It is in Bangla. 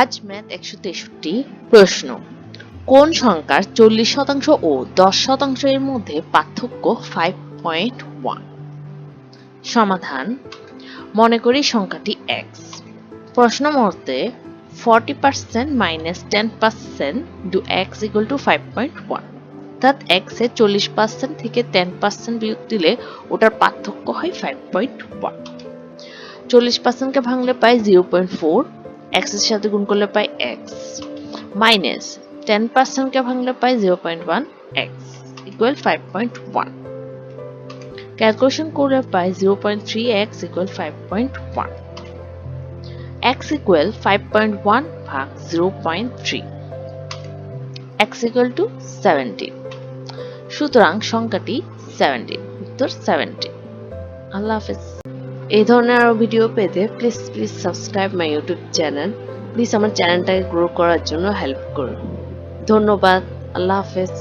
আজ ম্যাথ একশো তেষট্টি প্রশ্ন। কোন সংখ্যার চল্লিশ শতাংশ ও দশ শতাংশ এর মধ্যে পার্থক্য ফাইভ পয়েন্ট ওয়ান সমাধান, মনে করি সংখ্যাটি এক্স প্রশ্ন মতে forty percent minus ten percent do x equal to five point one অর্থাৎ এক্স চল্লিশ পার্সেন্ট থেকে টেন পার্সেন্ট বিয়োগ দিলে ওটার পার্থক্য হয় ফাইভ পয়েন্ট ওয়ান চল্লিশ পার্সেন্টকে ভাঙলে পাই জিরো পয়েন্ট ফোর এক্সের সাথে গুণ করলে পাই এক্স মাইনাস টেন পার্সেন্টকে ভাঙলে পাই zero point one x equal five point one calculation করলে পাই zero point three x equal five point one x equal five point one ভাগ zero point three x equal to seventeen সুতরাং সংখ্যাটি সেভেন্টিন উত্তর সেভেন্টিন আল্লাহ হাফেজ। এই ধরনের আরও ভিডিও পেতে please please subscribe my YouTube channel please আমার চ্যানেলটাকে গ্রো করার জন্য হেল্প করুন। ধন্যবাদ। আল্লাহ হাফেজ।